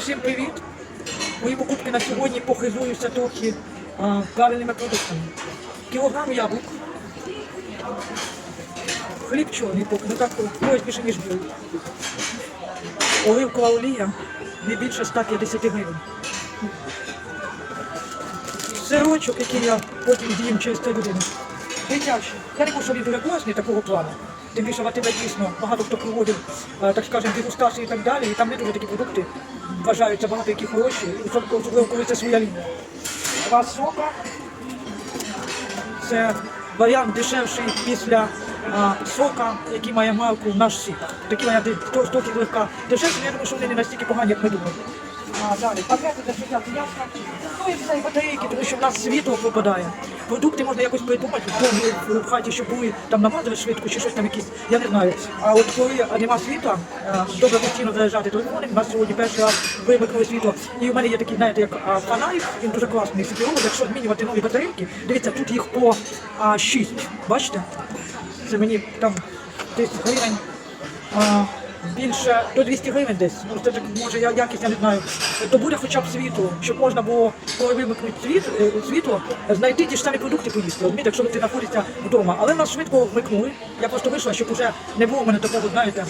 Всім привіт! Мої покупки на сьогодні похизуються трохи а, правильними продуктами. Кілограм яблук, хліб чорний, поки не так більше, ніж білий. Оливкова олія не більше 150 гривень. Сирочок, який я потім з'їм через 3 години. Дитячий. Я не можу, він дуже класний такого плану. Тим більше в АТБ дійсно багато хто проводив, е, так скажемо, дегустації і так далі, і там не дуже такі продукти вважаються багато які хороші, особливо коли це своя лінія. Два сока. Це варіант дешевший після а, сока, який має марку наш сік. Такі варіанти трохи легка дешевші, я думаю, що вони не настільки погані, як ми думаємо. А, далі, пакети для життя м'яса. Ну і все, і батарейки, тому що в нас світло пропадає. Продукти можна якось придумати, в в хаті, щоб були там намазали швидко чи щось там якісь, я не знаю. А от коли нема світла, добре постійно заряджати телефони, у нас сьогодні перший раз вимикнули світло. І в мене є такий, знаєте, як фонарик, він дуже класний світловий, якщо змінювати нові батарейки, дивіться, тут їх по а, 6, бачите? Це мені там десь гривень більше до 200 гривень десь. Ну, це так, може я якість, я не знаю. То буде хоча б світло, щоб можна було, коли вимикнуть світ, е, світло, знайти ті ж самі продукти поїсти. Розумієте, якщо ти знаходишся вдома. Але нас швидко вмикнули. Я просто вийшла, щоб вже не було в мене такого, знаєте,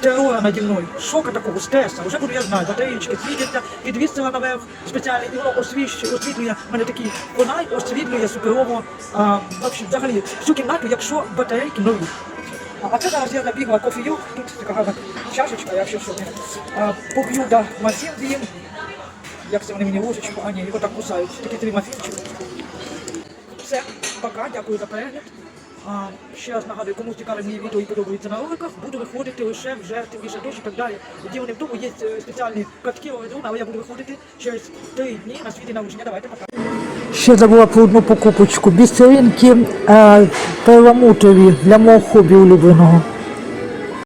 терора наді мною, шока такого, стресу. Вже буду я знаю, батареїчки світяться, підвісила наверх спеціальний, і воно освіщує, освітлює. У мене такий фонарь освітлює суперово. А, взагалі всю кімнату, якщо батарейки нові. А це зараз я набігла кофійок, тут така гарна чашечка, я ще а, поп'ю да, мафін з'їм. Як це вони мені ложечку, а ні, його так кусають. Такі три мафінчики. Все, пока, дякую за перегляд. А, ще раз нагадую, кому цікаве мої відео і подобається на роликах, буду виходити лише вже тим більше дощ і так далі. Тоді вони вдома є е, спеціальні катки але я буду виходити через три дні на світі наушення. Давайте пока. Ще забула про одну покупочку. Бісеринки е, перламутрові для мого хобі улюбленого.